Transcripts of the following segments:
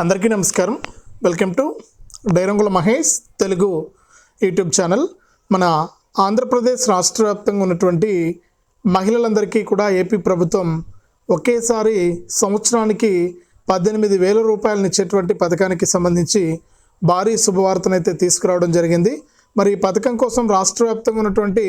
అందరికీ నమస్కారం. Welcome to Dairangula Mahesh Telugu YouTube channel. మన ఆంధ్రప్రదేశ్ రాష్ట్ర వ్యాప్తంగా ఉన్నటువంటి మహిళలందరికీ కూడా ఏపీ ప్రభుత్వం ఒకేసారి సంవత్సరానికి పద్దెనిమిది వేల రూపాయలను ఇచ్చేటువంటి పథకానికి సంబంధించి భారీ శుభవార్తనైతే తీసుకురావడం జరిగింది. మరి ఈ పథకం కోసం రాష్ట్ర వ్యాప్తంగా ఉన్నటువంటి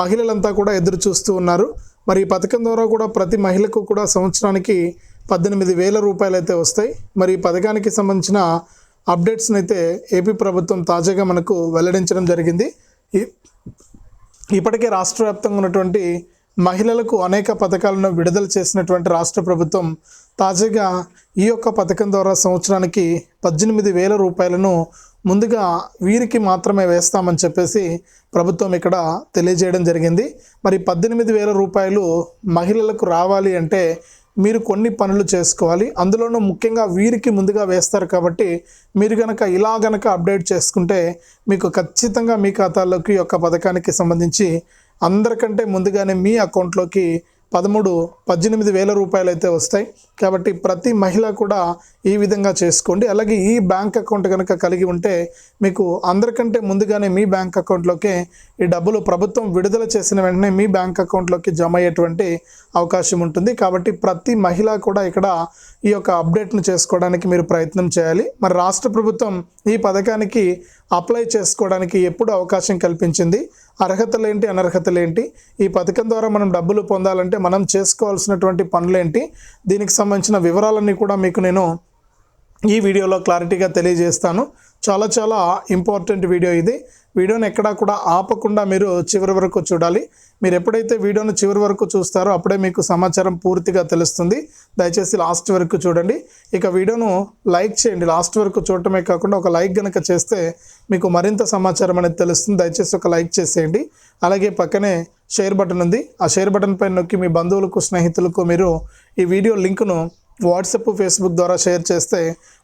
మహిళలంతా కూడా ఎదురు చూస్తూ ఉన్నారు. మరి ఈ పథకం ద్వారా కూడా ప్రతి మహిళకు కూడా సంవత్సరానికి పద్దెనిమిది వేల రూపాయలు అయితే వస్తాయి. మరి ఈ పథకానికి సంబంధించిన అప్డేట్స్ని అయితే ఏపీ ప్రభుత్వం తాజాగా మనకు వెల్లడించడం జరిగింది. ఈ- ఇప్పటికే రాష్ట్ర వ్యాప్తంగా ఉన్నటువంటి మహిళలకు అనేక పథకాలను విడుదల చేసినటువంటి రాష్ట్ర ప్రభుత్వం తాజాగా ఈ యొక్క పథకం ద్వారా సంవత్సరానికి పద్దెనిమిది వేల రూపాయలను ముందుగా వీరికి మాత్రమే వేస్తామని చెప్పేసి ప్రభుత్వం ఇక్కడ తెలియజేయడం జరిగింది. మరి పద్దెనిమిది వేల రూపాయలు మహిళలకు రావాలి అంటే మీరు కొన్ని పనులు చేసుకోవాలి. అందులోనూ ముఖ్యంగా వీరికి ముందుగా వేస్తారు కాబట్టి మీరు కనుక ఇలా గనక అప్డేట్ చేసుకుంటే మీకు ఖచ్చితంగా మీ ఖాతాలోకి ఒక యొక్క పథకానికి సంబంధించి అందరికంటే ముందుగానే మీ అకౌంట్లోకి పదమూడు పద్దెనిమిది వేల రూపాయలు అయితే వస్తాయి. కాబట్టి ప్రతి మహిళ కూడా ఈ విధంగా చేసుకోండి. అలాగే ఈ బ్యాంక్ అకౌంట్ కనుక కలిగి ఉంటే మీకు అందరికంటే ముందుగానే మీ బ్యాంక్ అకౌంట్లోకే ఈ డబ్బులు ప్రభుత్వం విడుదల చేసిన వెంటనే మీ బ్యాంక్ అకౌంట్లోకి జమ అయ్యేటువంటి అవకాశం ఉంటుంది. కాబట్టి ప్రతి మహిళ కూడా ఇక్కడ ఈ యొక్క అప్డేట్ను చేసుకోవడానికి మీరు ప్రయత్నం చేయాలి. మరి రాష్ట్ర ప్రభుత్వం ఈ పథకానికి అప్లై చేసుకోవడానికి ఎప్పుడు అవకాశం కల్పించింది? అర్హతలేంటి అనర్హతలేంటి? ఈ పథకం ద్వారా మనం డబ్బులు పొందాలంటే మనం చేసుకోవాల్సినటువంటి పనులేంటి? దీనికి సంబంధించిన వివరాలన్నీ కూడా మీకు నేను ఈ వీడియోలో క్లారిటీగా తెలియజేస్తాను. చాలా చాలా ఇంపార్టెంట్ వీడియో ఇది. వీడియోని ఎక్కడా కూడా ఆపకుండా మీరు చివరి వరకు చూడాలి. మీరు ఎప్పుడైతే వీడియోను చివరి వరకు చూస్తారో అప్పుడే మీకు సమాచారం పూర్తిగా తెలుస్తుంది. దయచేసి లాస్ట్ వరకు చూడండి. ఇక వీడియోను లైక్ చేయండి. లాస్ట్ వరకు చూడటమే కాకుండా ఒక లైక్ కనుక చేస్తే మీకు మరింత సమాచారం అనేది తెలుస్తుంది. దయచేసి ఒక లైక్ చేసేయండి. అలాగే పక్కనే షేర్ బటన్ ఉంది. ఆ షేర్ బటన్ పైన నొక్కి మీ బంధువులకు స్నేహితులకు మీరు ఈ వీడియో లింకును వాట్సాప్ ఫేస్బుక్ ద్వారా షేర్ చేస్తే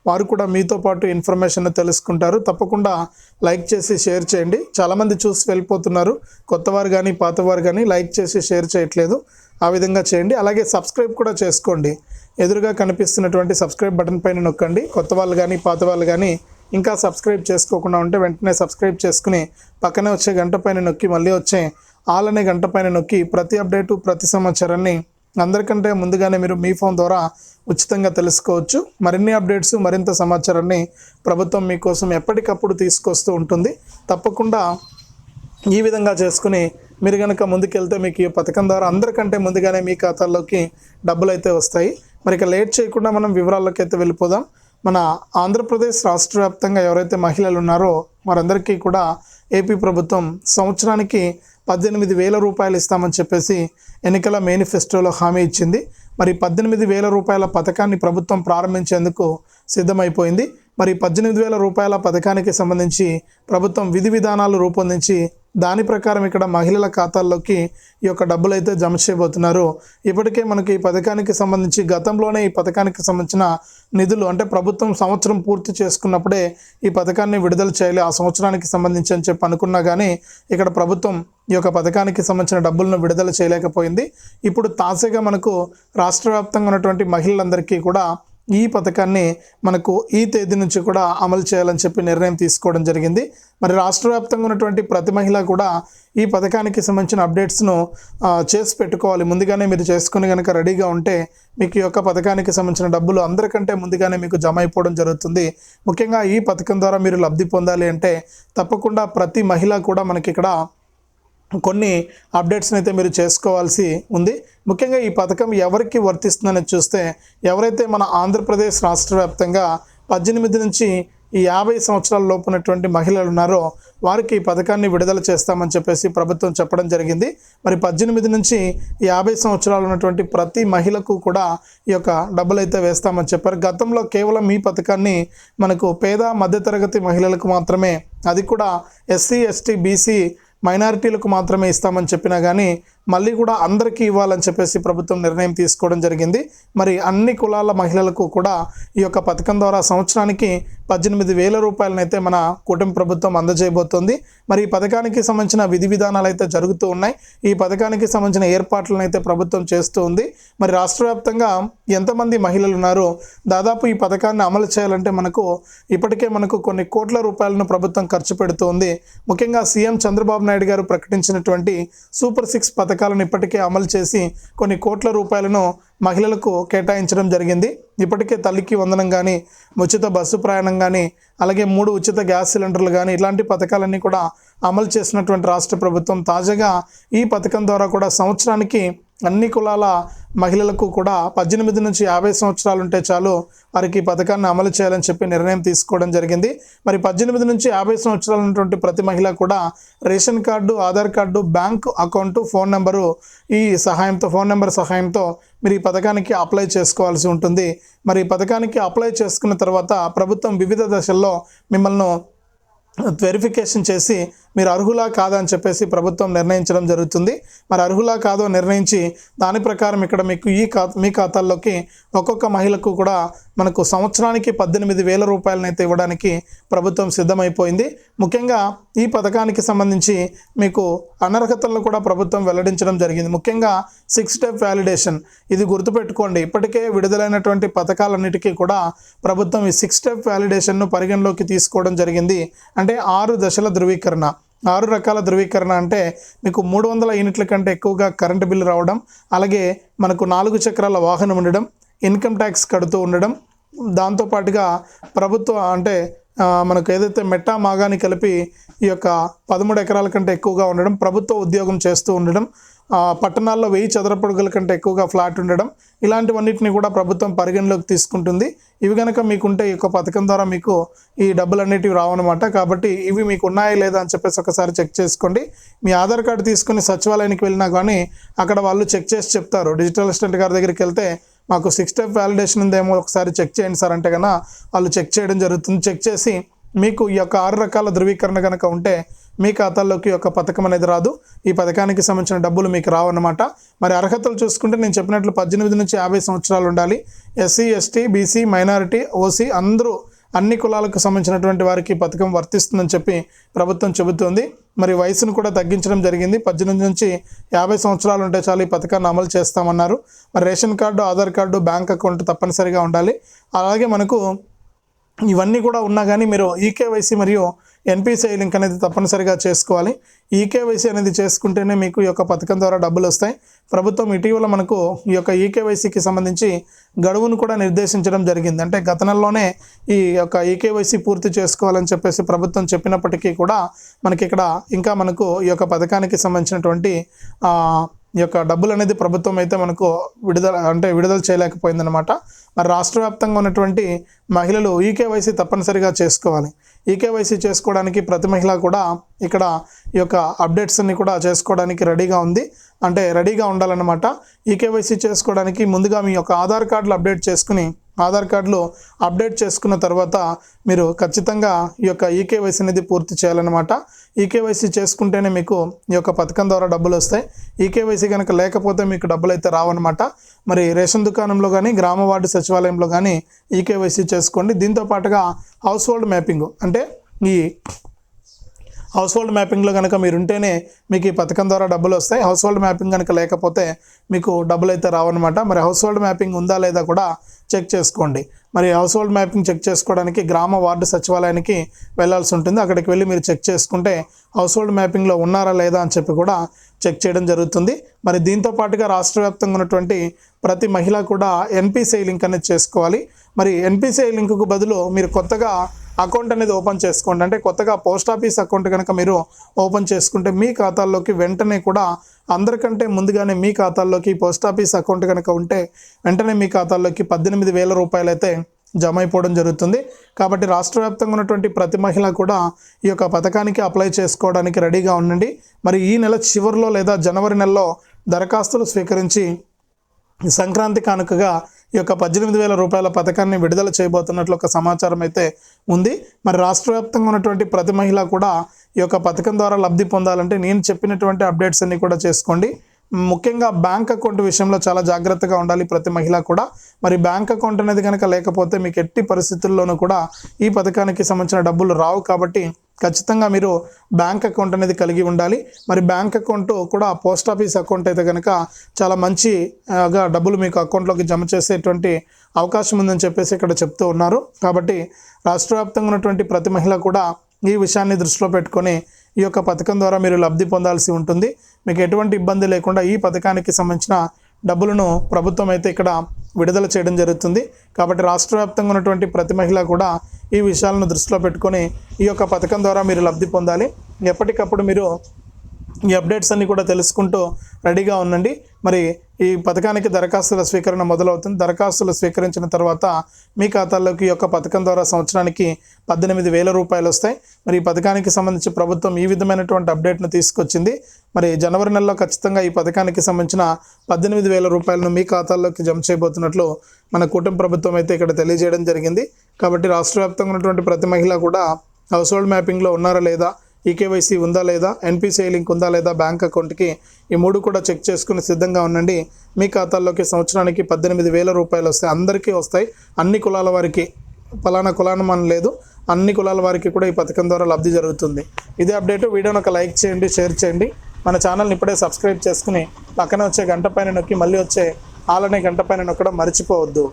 వారు కూడా మీతో పాటు ఇన్ఫర్మేషన్ తెలుసుకుంటారు. తప్పకుండా లైక్ చేసి షేర్ చేయండి. చాలామంది చూసి వెళ్ళిపోతున్నారు. కొత్తవారు కానీ పాతవారు కానీ లైక్ చేసి షేర్ చేయట్లేదు. ఆ విధంగా చేయండి. అలాగే సబ్స్క్రైబ్ కూడా చేసుకోండి. ఎదురుగా కనిపిస్తున్నటువంటి సబ్స్క్రైబ్ బటన్ పైన నొక్కండి. కొత్త వాళ్ళు కానీ పాత వాళ్ళు కానీ ఇంకా సబ్స్క్రైబ్ చేసుకోకుండా ఉంటే వెంటనే సబ్స్క్రైబ్ చేసుకుని పక్కనే వచ్చే గంట పైన నొక్కి మళ్ళీ వచ్చే ఆల్ అనే గంట పైన నొక్కి ప్రతి అప్డేటు ప్రతి సమాచారాన్ని అందరికంటే ముందుగానే మీరు మీ ఫోన్ ద్వారా ఉచితంగా తెలుసుకోవచ్చు. మరిన్ని అప్డేట్స్ మరింత సమాచారాన్ని ప్రభుత్వం మీకోసం ఎప్పటికప్పుడు తీసుకొస్తూ ఉంటుంది. తప్పకుండా ఈ విధంగా చేసుకుని మీరు కనుక ముందుకెళ్తే మీకు ఈ పథకం ద్వారా అందరికంటే ముందుగానే మీ ఖాతాల్లోకి డబ్బులు అయితే వస్తాయి. మరి ఇక లేట్ చేయకుండా మనం వివరాల్లోకి అయితే వెళ్ళిపోదాం. మన ఆంధ్రప్రదేశ్ రాష్ట్ర వ్యాప్తంగా ఎవరైతే మహిళలు ఉన్నారో వారందరికీ కూడా ఏపీ ప్రభుత్వం సంవత్సరానికి పద్దెనిమిది వేల రూపాయలు ఇస్తామని చెప్పేసి ఎన్నికల మేనిఫెస్టోలో హామీ ఇచ్చింది. మరి పద్దెనిమిది వేల రూపాయల పథకాన్ని ప్రభుత్వం ప్రారంభించేందుకు సిద్ధమైపోయింది. మరి పద్దెనిమిది వేల రూపాయల పథకానికి సంబంధించి ప్రభుత్వం విధి విధానాలు రూపొందించి దాని ప్రకారం ఇక్కడ మహిళల ఖాతాల్లోకి ఈ యొక్క డబ్బులు అయితే జమ చేయబోతున్నారు. ఇప్పటికే మనకి ఈ పథకానికి సంబంధించి గతంలోనే ఈ పథకానికి సంబంధించిన నిధులు అంటే ప్రభుత్వం సంవత్సరం పూర్తి చేసుకున్నప్పుడే ఈ పథకాన్ని విడుదల చేయాలి ఆ సంవత్సరానికి సంబంధించి అని చెప్పి అనుకున్నా కానీ ఇక్కడ ప్రభుత్వం ఈ యొక్క పథకానికి సంబంధించిన డబ్బులను విడుదల చేయలేకపోయింది. ఇప్పుడు తాజాగా మనకు రాష్ట్ర వ్యాప్తంగా ఉన్నటువంటి మహిళలందరికీ కూడా ఈ పథకాన్ని మనకు ఈ తేదీ నుంచి కూడా అమలు చేయాలని చెప్పి నిర్ణయం తీసుకోవడం జరిగింది. మరి రాష్ట్ర వ్యాప్తంగా ఉన్నటువంటి ప్రతి మహిళ కూడా ఈ పథకానికి సంబంధించిన అప్డేట్స్ను చేసి పెట్టుకోవాలి. ముందుగానే మీరు చేసుకుని కనుక రెడీగా ఉంటే మీకు ఈ యొక్క పథకానికి సంబంధించిన డబ్బులు అందరికంటే ముందుగానే మీకు జమ అయిపోవడం జరుగుతుంది. ముఖ్యంగా ఈ పథకం ద్వారా మీరు లబ్ధి పొందాలి అంటే తప్పకుండా ప్రతి మహిళ కూడా మనకి ఇక్కడ కొన్ని అప్డేట్స్ని అయితే మీరు చేసుకోవాల్సి ఉంది. ముఖ్యంగా ఈ పథకం ఎవరికి వర్తిస్తుందని చూస్తే ఎవరైతే మన ఆంధ్రప్రదేశ్ రాష్ట్ర వ్యాప్తంగా పద్దెనిమిది నుంచి ఈ యాభై సంవత్సరాల లోపునటువంటి ఉన్నటువంటి మహిళలు ఉన్నారో వారికి ఈ పథకాన్ని విడుదల చేస్తామని చెప్పేసి ప్రభుత్వం చెప్పడం జరిగింది. మరి పద్దెనిమిది నుంచి యాభై సంవత్సరాలు ఉన్నటువంటి ప్రతి మహిళకు కూడా ఈ యొక్క డబ్బులు అయితే వేస్తామని చెప్పారు. గతంలో కేవలం ఈ పథకాన్ని మనకు పేద మధ్యతరగతి మహిళలకు మాత్రమే అది కూడా ఎస్సీ ఎస్టీ బీసీ మైనారిటీలకు మాత్రమే ఇస్తామని చెప్పినా కానీ మళ్ళీ కూడా అందరికీ ఇవ్వాలని చెప్పేసి ప్రభుత్వం నిర్ణయం తీసుకోవడం జరిగింది. మరి అన్ని కులాల మహిళలకు కూడా ఈ యొక్క పథకం ద్వారా సంవత్సరానికి పద్దెనిమిది వేల రూపాయలనైతే మన కూటమి ప్రభుత్వం అందజేయబోతోంది. మరి ఈ పథకానికి సంబంధించిన విధి విధానాలు అయితే జరుగుతూ ఉన్నాయి. ఈ పథకానికి సంబంధించిన ఏర్పాట్లను అయితే ప్రభుత్వం చేస్తూ ఉంది. మరి రాష్ట్ర వ్యాప్తంగా ఎంతమంది మహిళలు ఉన్నారో? దాదాపు ఈ పథకాన్ని అమలు చేయాలంటే మనకు ఇప్పటికే మనకు కొన్ని కోట్ల రూపాయలను ప్రభుత్వం ఖర్చు పెడుతోంది. ముఖ్యంగా సీఎం చంద్రబాబు నాయుడు గారు ప్రకటించినటువంటి సూపర్ సిక్స్ పథకాలను ఇప్పటికే అమలు చేసి కొన్ని కోట్ల రూపాయలను మహిళలకు కేటాయించడం జరిగింది. ఇప్పటికే తల్లికి వందనం కానీ ఉచిత బస్సు ప్రయాణం కానీ అలాగే మూడు ఉచిత గ్యాస్ సిలిండర్లు కానీ ఇలాంటి పథకాలన్నీ కూడా అమలు చేసినటువంటి రాష్ట్ర ప్రభుత్వం తాజాగా ఈ పథకం ద్వారా కూడా సంవత్సరానికి అన్ని కులాల మహిళలకు కూడా పద్దెనిమిది నుంచి యాభై సంవత్సరాలు ఉంటే చాలు వారికి ఈ పథకాన్ని అమలు చేయాలని చెప్పి నిర్ణయం తీసుకోవడం జరిగింది. మరి పద్దెనిమిది నుంచి యాభై సంవత్సరాలు ఉన్నటువంటి ప్రతి మహిళ కూడా ration card Aadhaar card bank account phone number ఈ సహాయంతో ఫోన్ నెంబర్ సహాయంతో మీరు ఈ పథకానికి అప్లై చేసుకోవాల్సి ఉంటుంది. మరి ఈ పథకానికి అప్లై చేసుకున్న తర్వాత ప్రభుత్వం వివిధ దశల్లో మిమ్మల్ని వెరిఫికేషన్ చేసి మీరు అర్హులా కాదా అని చెప్పేసి ప్రభుత్వం నిర్ణయించడం జరుగుతుంది. మరి అర్హులా కాదో నిర్ణయించి దాని ప్రకారం ఇక్కడ మీకు ఈ ఖా మీ ఖాతాల్లోకి ఒక్కొక్క మహిళకు కూడా మనకు సంవత్సరానికి పద్దెనిమిది వేల రూపాయలనైతే ఇవ్వడానికి ప్రభుత్వం సిద్ధమైపోయింది. ముఖ్యంగా ఈ పథకానికి సంబంధించి మీకు అనర్హతలను కూడా ప్రభుత్వం వెల్లడించడం జరిగింది. ముఖ్యంగా సిక్స్ స్టెప్ వ్యాలిడేషన్ ఇది గుర్తుపెట్టుకోండి. ఇప్పటికే విడుదలైనటువంటి పథకాలన్నిటికీ కూడా ప్రభుత్వం ఈ సిక్స్ స్టెప్ వ్యాలిడేషన్ను పరిగణలోకి తీసుకోవడం జరిగింది. అంటే ఆరు దశల ధృవీకరణ. ఆరు రకాల ధృవీకరణ అంటే మీకు మూడు వందల యూనిట్ల కంటే ఎక్కువగా కరెంటు బిల్లు రావడం అలాగే మనకు నాలుగు చక్రాల వాహనం ఉండడం ఇన్కమ్ ట్యాక్స్ కడుతూ ఉండడం దాంతోపాటుగా ప్రభుత్వ అంటే మనకు ఏదైతే మెట్టా మాగాని కలిపి ఈ యొక్క పదమూడు ఎకరాల కంటే ఎక్కువగా ఉండడం ప్రభుత్వ ఉద్యోగం చేస్తూ ఉండడం పట్టణాల్లో వెయ్యి చదరపడుగుల కంటే ఎక్కువగా ఫ్లాట్ ఉండడం ఇలాంటివన్నిటిని కూడా ప్రభుత్వం పరిగణలోకి తీసుకుంటుంది. ఇవి కనుక మీకుంటే ఈ యొక్క పథకం ద్వారా మీకు ఈ డబ్బులు అనేటివి రావన్నమాట. కాబట్టి ఇవి మీకు ఉన్నాయా లేదా అని చెప్పేసి ఒకసారి చెక్ చేసుకోండి. మీ ఆధార్ కార్డు తీసుకుని సచివాలయానికి వెళ్ళినా కానీ అక్కడ వాళ్ళు చెక్ చేసి చెప్తారు. డిజిటల్ అసిస్టెంట్ గారి దగ్గరికి వెళ్తే మాకు సిక్స్ స్టెప్ వ్యాలిడేషన్ ఉందేమో ఒకసారి చెక్ చేయండి సార్ అంటే కన్నా వాళ్ళు చెక్ చేయడం జరుగుతుంది. చెక్ చేసి మీకు ఈ యొక్క ఆరు రకాల ధృవీకరణ కనుక ఉంటే మీ ఖాతాల్లోకి ఒక పథకం అనేది రాదు. ఈ పథకానికి సంబంధించిన డబ్బులు మీకు రావన్నమాట. మరి అర్హతలు చూసుకుంటే నేను చెప్పినట్లు పద్దెనిమిది నుంచి యాభై సంవత్సరాలు ఉండాలి. SC ST BC minority OC అందరూ అన్ని కులాలకు సంబంధించినటువంటి వారికి ఈ పథకం వర్తిస్తుందని చెప్పి ప్రభుత్వం చెబుతోంది. మరి వయసును కూడా తగ్గించడం జరిగింది. పద్దెనిమిది నుంచి యాభై సంవత్సరాలు ఉంటే చాలు ఈ పథకాన్ని అమలు చేస్తామన్నారు. మరి ration card Aadhaar card bank account తప్పనిసరిగా ఉండాలి. అలాగే మనకు ఇవన్నీ కూడా ఉన్నా కానీ మీరు ఈకేవైసీ మరియు ఎన్పిసిఐ లింక్ అనేది తప్పనిసరిగా చేసుకోవాలి. ఈకేవైసీ అనేది చేసుకుంటేనే మీకు ఈ యొక్క పథకం ద్వారా డబ్బులు వస్తాయి. ప్రభుత్వం ఇటీవల మనకు ఈ యొక్క ఈకేవైసీకి సంబంధించి గడువును కూడా నిర్దేశించడం జరిగింది. అంటే గత నెలలోనే ఈ యొక్క ఈకేవైసీ పూర్తి చేసుకోవాలని చెప్పేసి ప్రభుత్వం చెప్పినప్పటికీ కూడా మనకి ఇక్కడ ఇంకా మనకు ఈ యొక్క పథకానికి సంబంధించినటువంటి ఈ యొక్క డబ్బులు అనేది ప్రభుత్వం అయితే మనకు విడుదల అంటే విడుదల చేయలేకపోయిందనమాట మరి రాష్ట్ర వ్యాప్తంగా ఉన్నటువంటి మహిళలు ఈకేవైసీ తప్పనిసరిగా చేసుకోవాలి. ఈకేవైసీ చేసుకోవడానికి ప్రతి మహిళ కూడా ఇక్కడ ఈ యొక్క అప్డేట్స్ అన్ని కూడా చేసుకోవడానికి రెడీగా ఉంది. అంటే రెడీగా ఉండాలన్నమాట. ఈకేవైసీ చేసుకోవడానికి ముందుగా మీ యొక్క ఆధార్ కార్డులు అప్డేట్ చేసుకుని ఆధార్ కార్డులు అప్డేట్ చేసుకున్న తర్వాత మీరు ఖచ్చితంగా ఈ యొక్క ఈకేవైసీ అనేది పూర్తి చేయాలన్నమాట. ఈకేవైసీ చేసుకుంటేనే మీకు ఈ యొక్క పథకం ద్వారా డబ్బులు వస్తాయి. ఈకేవైసీ కనుక లేకపోతే మీకు డబ్బులు అయితే రావన్నమాట. మరి రేషన్ దుకాణంలో కానీ గ్రామ వార్డు సచివాలయంలో కానీ ఈకేవైసీ చేసుకోండి. దీంతో పాటుగా హౌస్ హోల్డ్ మ్యాపింగ్ అంటే ఈ హౌస్ హోల్డ్ మ్యాపింగ్లో కనుక మీరు ఉంటేనే మీకు ఈ పథకం ద్వారా డబ్బులు వస్తాయి. హౌస్ హోల్డ్ మ్యాపింగ్ కనుక లేకపోతే మీకు డబ్బులు అయితే రావన్నమాట. మరి హౌస్ హోల్డ్ మ్యాపింగ్ ఉందా లేదా కూడా చెక్ చేసుకోండి. మరి హౌస్ హోల్డ్ మ్యాపింగ్ చెక్ చేసుకోవడానికి గ్రామ వార్డు సచివాలయానికి వెళ్ళాల్సి ఉంటుంది. అక్కడికి వెళ్ళి మీరు చెక్ చేసుకుంటే హౌస్ హోల్డ్ మ్యాపింగ్లో ఉన్నారా లేదా అని చెప్పి కూడా చెక్ చేయడం జరుగుతుంది. మరి దీంతో పాటుగా రాష్ట్ర వ్యాప్తంగా ఉన్నటువంటి ప్రతి మహిళ కూడా ఎన్పిసిఐ లింక్ అనేది చేసుకోవాలి. మరి ఎన్పిసిఐ లింకుకు బదులు మీరు కొత్తగా అకౌంట్ అనేది ఓపెన్ చేసుకోండి. అంటే కొత్తగా పోస్ట్ ఆఫీస్ అకౌంట్ కనుక మీరు ఓపెన్ చేసుకుంటే మీ ఖాతాల్లోకి వెంటనే కూడా అందరికంటే ముందుగానే మీ ఖాతాల్లోకి పోస్ట్ ఆఫీస్ అకౌంట్ కనుక ఉంటే వెంటనే మీ ఖాతాల్లోకి పద్దెనిమిది వేల రూపాయలు అయితే జమ అయిపోవడం జరుగుతుంది. కాబట్టి రాష్ట్ర వ్యాప్తంగా ఉన్నటువంటి ప్రతి మహిళ కూడా ఈ యొక్క పథకానికి అప్లై చేసుకోవడానికి రెడీగా ఉండండి. మరి ఈ నెల చివరిలో లేదా జనవరి నెలలో దరఖాస్తులు స్వీకరించి సంక్రాంతి కానుకగా ఈ యొక్క పద్దెనిమిది వేల రూపాయల పథకాన్ని విడుదల చేయబోతున్నట్లు ఒక సమాచారం అయితే ఉంది. మరి రాష్ట్ర వ్యాప్తంగా ఉన్నటువంటి ప్రతి మహిళ కూడా ఈ యొక్క పథకం ద్వారా లబ్ధి పొందాలంటే నేను చెప్పినటువంటి అప్డేట్స్ అన్ని కూడా చేసుకోండి. ముఖ్యంగా బ్యాంక్ అకౌంట్ విషయంలో చాలా జాగ్రత్తగా ఉండాలి ప్రతి మహిళ కూడా. మరి బ్యాంక్ అకౌంట్ అనేది కనుక లేకపోతే మీకు ఎట్టి పరిస్థితుల్లోనూ కూడా ఈ పథకానికి సంబంధించిన డబ్బులు రావు కాబట్టి ఖచ్చితంగా మీరు బ్యాంక్ అకౌంట్ అనేది కలిగి ఉండాలి. మరి బ్యాంక్ అకౌంట్ కూడా పోస్ట్ ఆఫీస్ అకౌంట్ అయితే కనుక చాలా మంచిగా డబ్బులు మీకు అకౌంట్లోకి జమ చేసేటువంటి అవకాశం ఉందని చెప్పేసి ఇక్కడ చెప్తూ ఉన్నారు. కాబట్టి రాష్ట్ర వ్యాప్తంగా ఉన్నటువంటి ప్రతి మహిళ కూడా ఈ విషయాన్ని దృష్టిలో పెట్టుకొని ఈ యొక్క పథకం ద్వారా మీరు లబ్ధి పొందాల్సి ఉంటుంది. మీకు ఎటువంటి ఇబ్బంది లేకుండా ఈ పథకానికి సంబంధించిన డబ్బులను ప్రభుత్వం అయితే ఇక్కడ విడుదల చేయడం జరుగుతుంది. కాబట్టి రాష్ట్ర వ్యాప్తంగా ఉన్నటువంటి ప్రతి మహిళ కూడా ఈ విషయాలను దృష్టిలో పెట్టుకొని ఈ యొక్క పథకం ద్వారా మీరు లబ్ధి పొందాలి. ఎప్పటికప్పుడు మీరు ఈ అప్డేట్స్ అన్నీ కూడా తెలుసుకుంటూ రెడీగా ఉండండి. మరి ఈ పథకానికి దరఖాస్తుల స్వీకరణ మొదలవుతుంది. దరఖాస్తులు స్వీకరించిన తర్వాత మీ ఖాతాల్లోకి ఈ యొక్క పథకం ద్వారా సంవత్సరానికి పద్దెనిమిది వేల రూపాయలు వస్తాయి. మరి ఈ పథకానికి సంబంధించి ప్రభుత్వం ఈ విధమైనటువంటి అప్డేట్ను తీసుకొచ్చింది. మరి జనవరి నెలలో ఖచ్చితంగా ఈ పథకానికి సంబంధించిన పద్దెనిమిది వేల రూపాయలను మీ ఖాతాల్లోకి జమ చేయబోతున్నట్లు మన కూటమి ప్రభుత్వం అయితే ఇక్కడ తెలియజేయడం జరిగింది. కాబట్టి రాష్ట్ర వ్యాప్తంగా ఉన్నటువంటి ప్రతి మహిళ కూడా హౌస్ హోల్డ్ మ్యాపింగ్లో ఉన్నారా లేదా ఈకేవైసీ ఉందా లేదా? ఎన్పిసిఐ లింక్ ఉందా లేదా? బ్యాంక్ అకౌంట్కి ఈ మూడు కూడా చెక్ చేసుకుని సిద్ధంగా ఉండండి. మీ ఖాతాల్లోకి సంవత్సరానికి పద్దెనిమిది వేల రూపాయలు వస్తాయి అందరికీ వస్తాయి. అన్ని కులాల వారికి ఫలానా కులానం అని లేదు. అన్ని కులాల వారికి కూడా ఈ పథకం ద్వారా లబ్ధి జరుగుతుంది. ఇదే అప్డేట్. వీడియోని ఒక లైక్ చేయండి షేర్ చేయండి. మన ఛానల్ని ఇప్పుడే సబ్స్క్రైబ్ చేసుకుని పక్కన వచ్చే గంట పైన నొక్కి మళ్ళీ వచ్చే ఆలనే గంట పైన నొక్కడం మర్చిపోవద్దు.